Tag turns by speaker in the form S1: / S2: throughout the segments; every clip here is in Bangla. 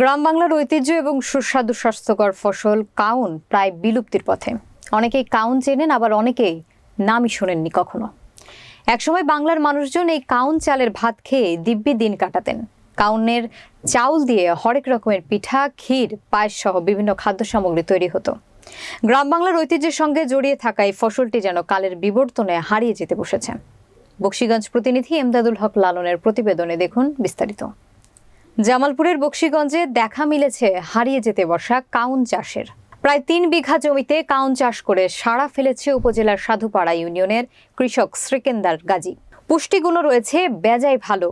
S1: গ্রাম বাংলার ঐতিহ্য এবং সুস্বাদু স্বাস্থ্যকর ফসল কাউন প্রায় বিলুপ্তির পথে। অনেকেই কাউন চেনেন, আবার অনেকেই নামই শোনেননি কখনো। একসময় বাংলার মানুষজন এই কাউন চালের ভাত খেয়ে দিব্যি দিন কাটাতেন। কাউনের চাউল দিয়ে হরেক রকমের পিঠা, ক্ষীর, পায়েস সহ বিভিন্ন খাদ্য সামগ্রী তৈরি হতো। গ্রাম বাংলার ঐতিহ্যের সঙ্গে জড়িয়ে থাকা এই ফসলটি যেন কালের বিবর্তনে হারিয়ে যেতে বসেছে। বক্সিগঞ্জ প্রতিনিধি এমদাদুল হক লালনের প্রতিবেদনে দেখুন বিস্তারিত। জামালপুরের বক্সিগঞ্জে দেখা মিলেছে হারিয়ে যেতে বসা কাউন চাষের। প্রায় তিন বিঘা জমিতে কাউন চাষ করে সাড়া ফেলেছে উপজেলার সাধুপাড়া ইউনিয়নের কৃষক শ্রীকেন্দার গাজী। পুষ্টিগুণও রয়েছে, বেজায় ভালো।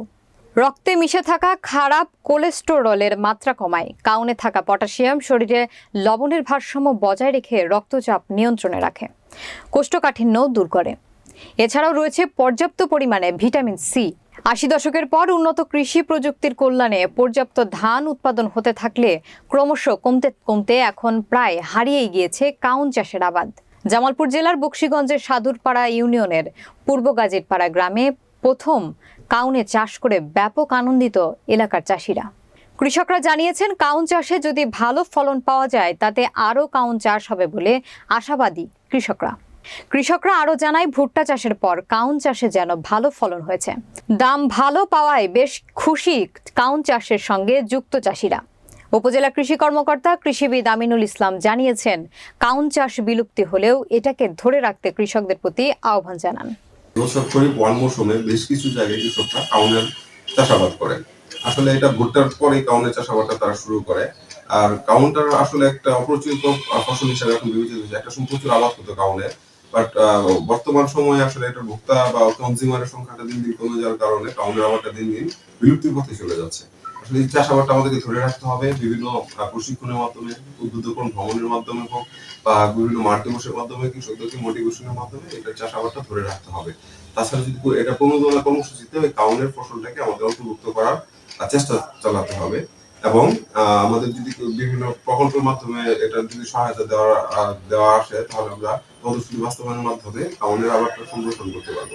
S1: রক্তে মিশে থাকা খারাপ কোলেস্টেরলের মাত্রা কমায়। কাউনে থাকা পটাশিয়াম শরীরে লবণের ভারসাম্য বজায় রেখে রক্তচাপ নিয়ন্ত্রণে রাখে। কোষ্ঠকাঠিন্য দূর করে। এছাড়াও রয়েছে পর্যাপ্ত পরিমাণে ভিটামিন সি। আশি দশকের পর উন্নত কৃষি প্রযুক্তির কল্যাণে পর্যাপ্ত ধান উৎপাদন হতে থাকলে ক্রমশ কমতে কমতে এখন প্রায় হারিয়েই গিয়েছে কাউন চাষের আবাদ। জামালপুর জেলার বক্সিগঞ্জের সাদুরপাড়া ইউনিয়নের পূর্ব গাজীরপাড়া গ্রামে প্রথম কাউনে চাষ করে ব্যাপক আনন্দিত এলাকার চাষিরা। কৃষকরা জানিয়েছেন, কাউন চাষে যদি ভালো ফলন পাওয়া যায়, তাতে আরও কাউন চাষ হবে বলে আশাবাদী কৃষকরা। কৃষকরা আরও জানায়, ভুট্টা চাষের পর কাউন চাষে যেন ভালো ফলন হয়েছে। দাম ভালো পাওয়ায় বেশ খুশি কাউন চাষের সঙ্গে যুক্ত চাষিরা। উপজেলা কৃষি কর্মকর্তা কৃষিবিদ আমিনুল ইসলাম জানিয়েছেন, কাউন চাষ বিলুপ্তি হলেও এটাকে ধরে রাখতে কৃষকদের প্রতি আহ্বান জানান।
S2: মৌসুমে বেশ কিছু জায়গায় কৃষকরা কাউনের চাষাবাদ করে। আসলে এটা ভুট্টার পরে কাউনের চাষাবাদটা তারা শুরু করে। আর কাউনটার আসলে একটা অপ্রচলিত ফসল হিসেবে এখন বিবেচিত হচ্ছে একটা সময় প্রচুর আবাদ হতো কাউনের। বাট বর্তমান সময়ে আসলে এটা ভোক্তা বা কনজিউমারের সংখ্যাটা দিন দিন কমে যাওয়ার কারণে কাউনের আবাদটা দিন দিন বিলুপ্তির পথে চলে যাচ্ছে। আসলে এই চাষাবাদটা আমাদেরকে ধরে রাখতে হবে। বিভিন্ন প্রশিক্ষণের মাধ্যমে উদ্বুদ্ধকরণ ভ্রমণের মাধ্যমে হোক বা বিভিন্ন মাঠ দিবসের মাধ্যমে কৃষকদেরকে মোটিভেশনের মাধ্যমে এটা চাষাবাদটা ধরে রাখতে হবে। তাছাড়া যদি এটা কোনো ধরনের কর্মসূচিতে ওই কাউনের ফসলটাকে আমাদের অন্তর্ভুক্ত করার চেষ্টা চালাতে হবে। এবং আমাদের যদি বিভিন্ন প্রকল্পের মাধ্যমে এটা যদি সহায়তা দেওয়া দেওয়া আসে, তাহলে আমরা তদস্থিতি বাস্তবায়নের মাধ্যমে কাউনের আবারটা সংরক্ষণ করতে পারব।